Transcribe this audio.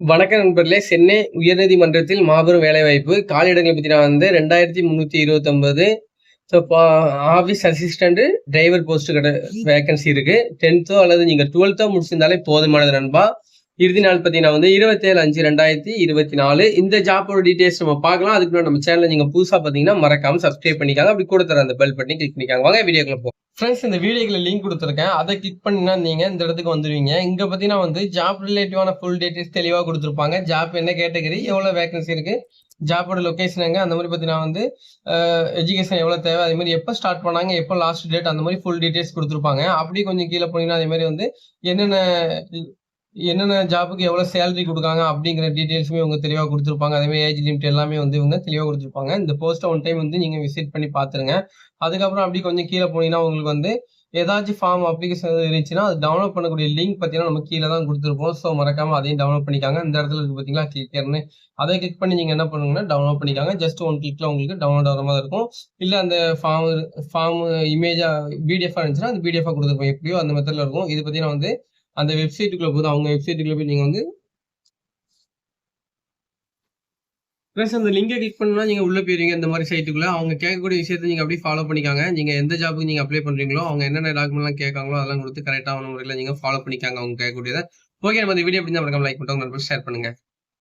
வணக்க நண்பர்களே. சென்னை உயர்நீதிமன்றத்தில் மாபெரும் வேலைவாய்ப்பு. காலியிடங்களை பற்றி நான் வந்து ரெண்டாயிரத்தி முந்நூற்றி இருபத்தொம்பது so office assistant driver post கிட்ட வேகன்சி இருக்கு. டென்த்தோ அல்லது நீங்கள் டுவெல்த்தோ முடிச்சிருந்தாலே போதுமானது நண்பா. இறுதி நாள் பார்த்தீங்கன்னா வந்து இருபத்தேழு அஞ்சு ரெண்டாயிரத்தி இருபத்தி நாலு. இந்த ஜாப்போட டீடைல்ஸ் நம்ம பார்க்கலாம். அதுக்கு நம்ம சேனல் நீங்கள் புதுசாக பார்த்தீங்கன்னா மறக்காம சப்ஸ்கிரைப் பண்ணிக்காங்க. அப்படி கூட தர அந்த பெல் பட்டனை கிளிக் பண்ணிக்காங்க. வாங்க வீடியோக்குள்ள போ ஃப்ரெண்ட்ஸ் இந்த வீடியோக்குள்ள லிங்க் கொடுத்துருக்கேன். அதை கிளிக் பண்ணினா நீங்கள் இந்த இடத்துக்கு வந்துடுவீங்க இங்கே பார்த்தீங்கன்னா வந்து ஜாப் ரிலேட்டிவான ஃபுல் டீடைல்ஸ் தெளிவாக கொடுத்துருப்பாங்க. ஜாப் என்ன கேட்டகரி எவ்வளோ வேகன்சி இருக்குது ஜாப்போட லொக்கேஷன் எங்கே அந்த மாதிரி பார்த்தீங்கன்னா வந்து எஜுகேஷன் எவ்வளோ தேவை அதே மாதிரி எப்போ ஸ்டார்ட் பண்ணாங்க எப்போ லாஸ்ட் டேட் அந்த மாதிரி ஃபுல் டீடைல்ஸ் கொடுத்துருப்பாங்க. அப்படி கொஞ்சம் கீழே போனீங்கன்னா அதே மாதிரி வந்து என்னென்ன என்னென்ன ஜாபுக்கு எவ்வளோ சேலரி கொடுக்காங்க அப்படிங்கிற டீட்டெயில்ஸுமே இவங்க தெளிவாக கொடுத்துருப்பாங்க. அதேமாதிரி ஏஜ் லிமிட் எல்லாமே வந்து இவங்க தெளிவாக கொடுத்துருப்பாங்க. இந்த போஸ்ட்டை ஒன் டைம் வந்து நீங்கள் விசிட் பண்ணி பார்த்துருங்க அதுக்கப்புறம் அப்படி கொஞ்சம் கீழே போனீங்கன்னா உங்களுக்கு வந்து ஏதாச்சும் ஃபார்ம் அப்ளிகேஷன் இருந்துச்சுன்னா அது டவுன்லோட் பண்ணக்கூடிய லிங்க் பார்த்தீங்கன்னா நம்ம கீழே தான் கொடுத்துருப்போம். ஸோ மறக்காமல் அதையும் டவுன்லோட் பண்ணிக்காங்க. இந்த இடத்துல இருக்கு பார்த்தீங்களா கிளிக்கர்னு அதை கிளிக் பண்ணி நீங்கள் என்ன பண்ணுங்கன்னா டவுன்லோட் பண்ணிக்காங்க. ஜஸ்ட் ஒன் கிளிக்கில் உங்களுக்கு டவுன்லோட் ஆகிற மாதிரி இருக்கும். இல்லை அந்த ஃபார்ம் ஃபார்ம் இமேஜாக பிடிஎஃபாக இருந்துச்சுன்னா அந்த பிடிஎஃபாக கொடுத்துருப்போம். எப்படியோ அந்த மெத்தடில் இருக்கும். இது பார்த்தீங்கன்னா வந்து அந்த வெப்சைட்டுக்குள்ள போதும் அவங்க வெப்சைட்டுக்குள்ள போய் நீங்கள் வந்து ப்ளஸ் அந்த லிங்கை கிளிக் பண்ணா நீங்கள் உள்ளே போயிருவீங்க இந்த மாதிரி சைட்டுக்குள்ள அவங்க கேட்கக்கூடிய விஷயத்தை நீங்கள் அப்படியே ஃபாலோ பண்ணிக்காங்க. நீங்கள் எந்த ஜாபுக்கு நீங்கள் அப்ளை பண்ணுறீங்களோ அவங்க என்னென்ன டாக்குமெண்ட்லாம் கேட்காங்களோ அதெல்லாம் கொடுத்து கரெக்டான முறையில் நீங்கள் ஃபாலோ பண்ணிக்காங்க அவங்க கேட்கக்கூடியதை. ஓகே நம்ம இந்த வீடியோ எப்படி தான் லைக் பண்ணுறோம் நண்பர் ஷேர் பண்ணுங்கள்